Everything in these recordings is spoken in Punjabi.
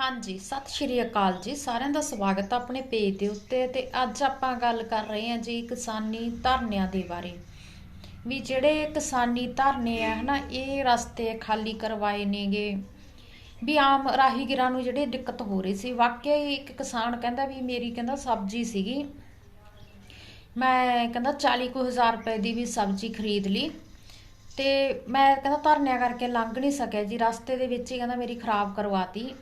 ਹਾਂਜੀ, ਸਤਿ ਸ਼੍ਰੀ ਅਕਾਲ ਜੀ। ਸਾਰਿਆਂ ਦਾ ਸਵਾਗਤ ਹੈ ਆਪਣੇ ਪੇਜ ਦੇ ਉੱਤੇ ਤੇ ਅੱਜ ਆਪਾਂ ਗੱਲ ਕਰ ਰਹੇ ਹਾਂ ਜੀ ਕਿਸਾਨੀ ਧਰਨਿਆਂ ਦੇ ਬਾਰੇ। ਵੀ ਜਿਹੜੇ ਕਿਸਾਨੀ ਧਰਨੇ ਆ, ਹਨਾ, ਇਹ ਰਸਤੇ ਖਾਲੀ ਕਰਵਾਏ ਨੇਗੇ। ਵੀ ਆਮ ਰਾਹੀਗੀਰਾਂ ਨੂੰ ਜਿਹੜੀ ਦਿੱਕਤ ਹੋ ਰਹੀ ਸੀ। ਵਾਕਿਆ ਹੀ ਇੱਕ ਕਿਸਾਨ ਕਹਿੰਦਾ ਵੀ ਮੇਰੀ ਕਹਿੰਦਾ ਸਬਜ਼ੀ ਸੀਗੀ। ਮੈਂ ਕਹਿੰਦਾ 40 ਕੁ ਹਜ਼ਾਰ ਰੁਪਏ ਦੀ ਵੀ ਸਬਜ਼ੀ ਖਰੀਦ ਲਈ। ਤੇ ਮੈਂ ਕਹਿੰਦਾ ਧਰਨਿਆਂ ਕਰਕੇ ਲੰਘ ਨਹੀਂ ਸਕਿਆ ਜੀ। ਰਸਤੇ ਦੇ ਵਿੱਚ ਹੀ ਕਹਿੰਦਾ ਮੇਰੀ ਖਰਾਬ ਕਰਵਾਤੀ।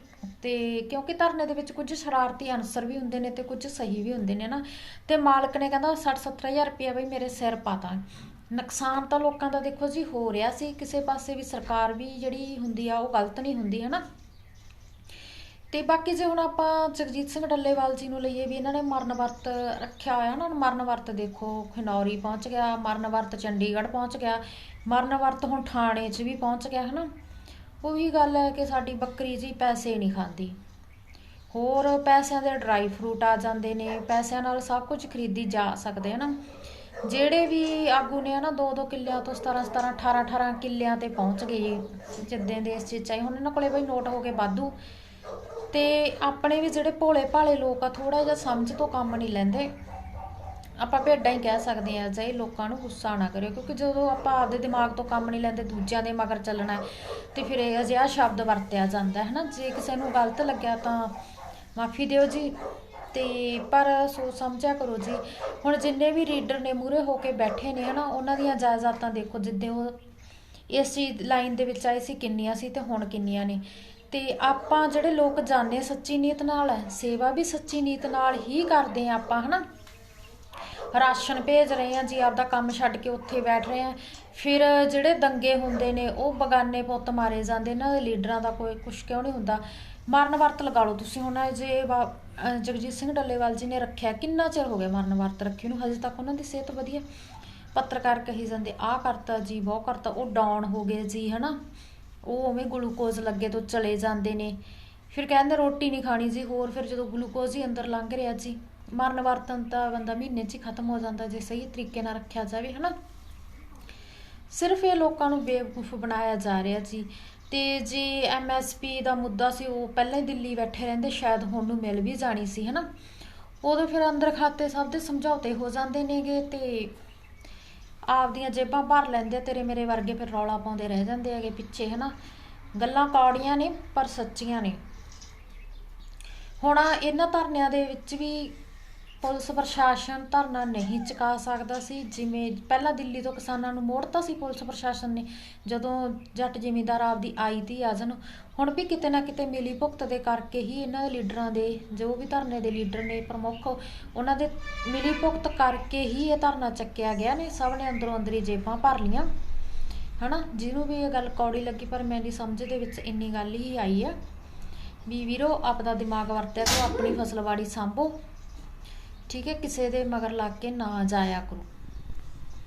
ਤੇ ਕਿਉਂਕਿ ਧਰਨੇ ਦੇ ਵਿੱਚ ਕੁਝ ਸ਼ਰਾਰਤੀ ਅਨਸਰ ਵੀ ਹੁੰਦੇ ਨੇ ਤੇ ਕੁਝ ਸਹੀ ਵੀ ਹੁੰਦੇ ਨੇ ਨਾ, ਤੇ ਮਾਲਕ ਨੇ ਕਹਿੰਦਾ 60 70000 ਰੁਪਇਆ ਬਈ ਮੇਰੇ ਸਿਰ ਪਾਤਾ। ਨੁਕਸਾਨ ਤਾਂ ਲੋਕਾਂ ਦਾ ਦੇਖੋ ਜੀ ਹੋ ਰਿਹਾ ਸੀ, ਕਿਸੇ ਪਾਸੇ ਵੀ ਸਰਕਾਰ ਵੀ ਜਿਹੜੀ ਹੁੰਦੀ ਆ ਉਹ ਗਲਤ ਨਹੀਂ ਹੁੰਦੀ ਹੈ ਨਾ ਤੇ ਬਾਕੀ ਜੇ ਹੁਣ ਆਪਾਂ ਜਗਜੀਤ ਸਿੰਘ ਡੱਲੇਵਾਲ ਜੀ ਨੂੰ ਲਈਏ ਵੀ ਇਹਨਾਂ ਨੇ ਮਰਨ ਵਰਤ ਰੱਖਿਆ ਹੋਇਆ ਨਾ ਮਰਨ ਵਰਤ ਦੇਖੋ ਖਨੌਰੀ ਪਹੁੰਚ ਗਿਆ ਮਰਨ ਵਰਤ ਚੰਡੀਗੜ੍ਹ ਪਹੁੰਚ ਗਿਆ ਮਰਨ ਵਰਤ ਹੁਣ ਥਾਣੇ 'ਚ ਵੀ ਪਹੁੰਚ ਗਿਆ ਹੈ ਨਾ ਉਹੀ ਗੱਲ ਹੈ ਕਿ ਸਾਡੀ ਬੱਕਰੀ ਜੀ ਪੈਸੇ ਨਹੀਂ ਖਾਂਦੀ। ਹੋਰ ਪੈਸਿਆਂ ਦੇ ਡਰਾਈ ਫਰੂਟ ਆ ਜਾਂਦੇ ਨੇ, ਪੈਸਿਆਂ ਨਾਲ ਸਭ ਕੁਝ ਖਰੀਦੀ ਜਾ ਸਕਦੇ ਹਨ ਜਿਹੜੇ ਵੀ ਆਗੂ ਨੇ ਨਾ 2-2 ਕਿੱਲਿਆਂ ਤੋਂ 17 17 18 18 ਕਿੱਲਿਆਂ ਤੇ ਪਹੁੰਚ ਗਏ ਜਿੱਦਾਂ ਦੇ ਇਸ ਚੀਜ਼ ਚਾਹੀ ਹੁਣ ਇਹਨਾਂ ਕੋਲੇ ਬਈ ਨੋਟ ਹੋ ਕੇ ਵਾਧੂ। ਤੇ ਆਪਣੇ ਵੀ ਜਿਹੜੇ ਭੋਲੇ ਭਾਲੇ ਲੋਕ ਆ ਥੋੜਾ ਜਿਹਾ ਸਮਝ ਤੋਂ ਕੰਮ ਨਹੀਂ ਲੈਂਦੇ। ਆਪਾਂ ਭੇਡਾਂ ਹੀ ਕਹਿ ਸਕਦੇ ਆ ਜੇ ਲੋਕਾਂ ਨੂੰ ਗੁੱਸਾ ਨਾ ਕਰਿਓ ਕਿਉਂਕਿ ਜਦੋਂ ਆਪਾਂ ਆਪਦੇ ਦਿਮਾਗ ਤੋਂ ਕੰਮ ਨਹੀਂ ਲੈਂਦੇ ਦੂਜਿਆਂ ਦੇ ਮਗਰ ਚੱਲਣਾ ਹੈ, ਤੇ ਫਿਰ ਇਹ ਅਜਿਹਾ ਸ਼ਬਦ ਵਰਤਿਆ ਜਾਂਦਾ ਹੈ ਨਾ ਜੇ ਕਿਸੇ ਨੂੰ ਗਲਤ ਲੱਗਿਆ ਤਾਂ ਮਾਫੀ ਦਿਓ ਜੀ ਤੇ ਪਰ ਸੋਚ ਸਮਝਿਆ ਕਰੋ ਜੀ ਹੁਣ ਜਿੰਨੇ ਵੀ ਰੀਡਰ ਨੇ ਮੂਰੇ ਹੋ ਕੇ ਬੈਠੇ ਨੇ ਹਨਾ ਉਹਨਾਂ ਦੀਆਂ ਜਾਇਦਾਦਾਂ ਦੇਖੋ ਜਿੱਦੇ ਉਹ ਇਸ ਚੀਜ਼ ਲਾਈਨ ਦੇ ਵਿੱਚ ਆਏ ਸੀ ਕਿੰਨੀਆਂ ਸੀ ਤੇ ਹੁਣ ਕਿੰਨੀਆਂ ਨੇ ਤੇ ਆਪਾਂ ਜਿਹੜੇ ਲੋਕ ਜਾਣੇ ਸੱਚੀ ਨੀਤ ਨਾਲ ਹੈ ਸੇਵਾ ਵੀ ਸੱਚੀ ਨੀਤ ਨਾਲ ਹੀ ਕਰਦੇ ਆ ਆਪਾਂ ਹਨਾ। ਰਾਸ਼ਨ ਭੇਜ ਰਹੇ ਆ ਜੀ ਆਪਦਾ ਕੰਮ ਛੱਡ ਕੇ ਉੱਥੇ ਬੈਠ ਰਹੇ ਆ ਫਿਰ ਜਿਹੜੇ ਦੰਗੇ ਹੁੰਦੇ ਨੇ, ਉਹ ਬਗਾਨੇ ਪੁੱਤ ਮਾਰੇ ਜਾਂਦੇ ਇਹਨਾਂ ਦੇ ਲੀਡਰਾਂ ਦਾ ਕੋਈ ਕੁਛ ਕਿਉਂ ਨਹੀਂ ਹੁੰਦਾ? ਮਰਨ ਵਰਤ ਲਗਾ ਲਓ ਤੁਸੀਂ ਹੁਣ ਜੇ ਵਾ- ਜਗਜੀਤ ਸਿੰਘ ਡੱਲੇਵਾਲ ਜੀ ਨੇ ਰੱਖਿਆ, ਕਿੰਨਾ ਚਿਰ ਹੋ ਗਿਆ ਮਰਨ ਵਰਤ ਰੱਖੀ ਨੂੰ? ਹਜੇ ਤੱਕ ਉਹਨਾਂ ਦੀ ਸਿਹਤ ਵਧੀਆ। ਪੱਤਰਕਾਰ ਕਹੀ ਜਾਂਦੇ, ਆਹ ਕਰਤਾ ਜੀ, ਬਹੁਤ ਕਰਤਾ। ਉਹ ਡਾਊਨ ਹੋ ਗਏ ਜੀ, ਹਨਾ? ਉਹ ਉਵੇਂ ਗਲੂਕੋਜ਼ ਲੱਗੇ ਤੋਂ ਚਲੇ ਜਾਂਦੇ ਨੇ। ਫਿਰ ਕਹਿੰਦੇ, ਰੋਟੀ ਨਹੀਂ ਖਾਣੀ ਜੀ। ਹੋਰ ਫਿਰ ਜਦੋਂ ਗਲੂਕੋਜ਼ ਹੀ ਅੰਦਰ ਲੰਘ ਰਿਹਾ ਜੀ ਮਰਨ ਵਰਤਨ ਤਾਂ ਬੰਦਾ ਮਹੀਨੇ 'ਚ ਹੀ ਖਤਮ ਹੋ ਜਾਂਦਾ ਜੇ ਸਹੀ ਤਰੀਕੇ ਨਾਲ ਰੱਖਿਆ ਜਾਵੇ, ਹਨਾ? ਸਿਰਫ ਇਹ ਲੋਕਾਂ ਨੂੰ ਬੇਵਕੂਫ ਬਣਾਇਆ ਜਾ ਰਿਹਾ ਜੀ। ਤੇ ਜੇ ਐਮਐਸਪੀ ਦਾ ਮੁੱਦਾ ਸੀ, ਉਹ ਪਹਿਲਾਂ ਹੀ ਦਿੱਲੀ ਬੈਠੇ ਰਹਿੰਦੇ, ਸ਼ਾਇਦ ਹੁਣ ਨੂੰ ਮਿਲ ਵੀ ਜਾਣੀ ਸੀ, ਹਨਾ? ਉਦੋਂ ਫਿਰ ਅੰਦਰ ਖਾਤੇ ਸਭ ਦੇ ਸਮਝੌਤੇ ਹੋ ਜਾਂਦੇ ਨੇਗੇ ਤੇ ਆਪਦੀਆਂ ਜੇਬਾਂ ਭਰ ਲੈਂਦੇ, ਤੇਰੇ ਮੇਰੇ ਵਰਗੇ ਫਿਰ ਰੌਲਾ ਪਾਉਂਦੇ ਰਹਿ ਜਾਂਦੇ ਹੈਗੇ ਪਿੱਛੇ, ਹਨਾ? ਗੱਲਾਂ ਕੌੜੀਆਂ ਨੇ, ਪਰ ਸੱਚੀਆਂ ਨੇ। ਹੁਣ ਇਹਨਾਂ ਧਰਨਿਆਂ ਦੇ ਵਿੱਚ ਵੀ ਪੁਲਿਸ ਪ੍ਰਸ਼ਾਸਨ ਧਰਨਾ ਨਹੀਂ ਚੁਕਾ ਸਕਦਾ ਸੀ। ਜਿਵੇਂ ਪਹਿਲਾਂ ਦਿੱਲੀ ਤੋਂ ਕਿਸਾਨਾਂ ਨੂੰ ਮੋੜਤਾ ਸੀ ਪੁਲਿਸ ਪ੍ਰਸ਼ਾਸਨ ਨੇ, ਜਦੋਂ ਜੱਟ ਜ਼ਿਮੀਂਦਾਰ ਆਪਦੀ ਆਈ ਤੀ ਆਜਨ, ਹੁਣ ਵੀ ਕਿਤੇ ਨਾ ਕਿਤੇ ਮਿਲੀ ਭੁਗਤ ਦੇ ਕਰਕੇ ਹੀ ਇਹਨਾਂ ਦੇ ਲੀਡਰਾਂ ਦੇ, ਜੋ ਵੀ ਧਰਨੇ ਦੇ ਲੀਡਰ ਨੇ ਪ੍ਰਮੁੱਖ, ਉਹਨਾਂ ਦੇ ਮਿਲੀ ਭੁਗਤ ਕਰਕੇ ਹੀ ਇਹ ਧਰਨਾ ਚੱਕਿਆ ਗਿਆ ਨੇ। ਸਭ ਨੇ ਅੰਦਰੋਂ ਅੰਦਰੀ ਜੇਬਾਂ ਭਰ ਲੀਆਂ। ਹਨਾ? ਜਿਹਨੂੰ ਵੀ ਇਹ ਗੱਲ ਕੌੜੀ ਲੱਗੀ, ਪਰ ਮੇਰੀ ਸਮਝ ਦੇ ਵਿੱਚ ਇੰਨੀ ਗੱਲ ਹੀ ਆਈ ਆ। ਵੀ ਵੀਰੋ ਆਪਦਾ ਦਿਮਾਗ ਵਰਤਿਆ ਕਰੋ, ਆਪਣੀ ਫਸਲਵਾੜੀ ਸੰਭੋ। ਠੀਕ ਹੈ ਕਿਸੇ ਦੇ ਮਗਰ ਲੱਗ ਕੇ ਨਾ ਜਾਇਆ ਕਰੋ।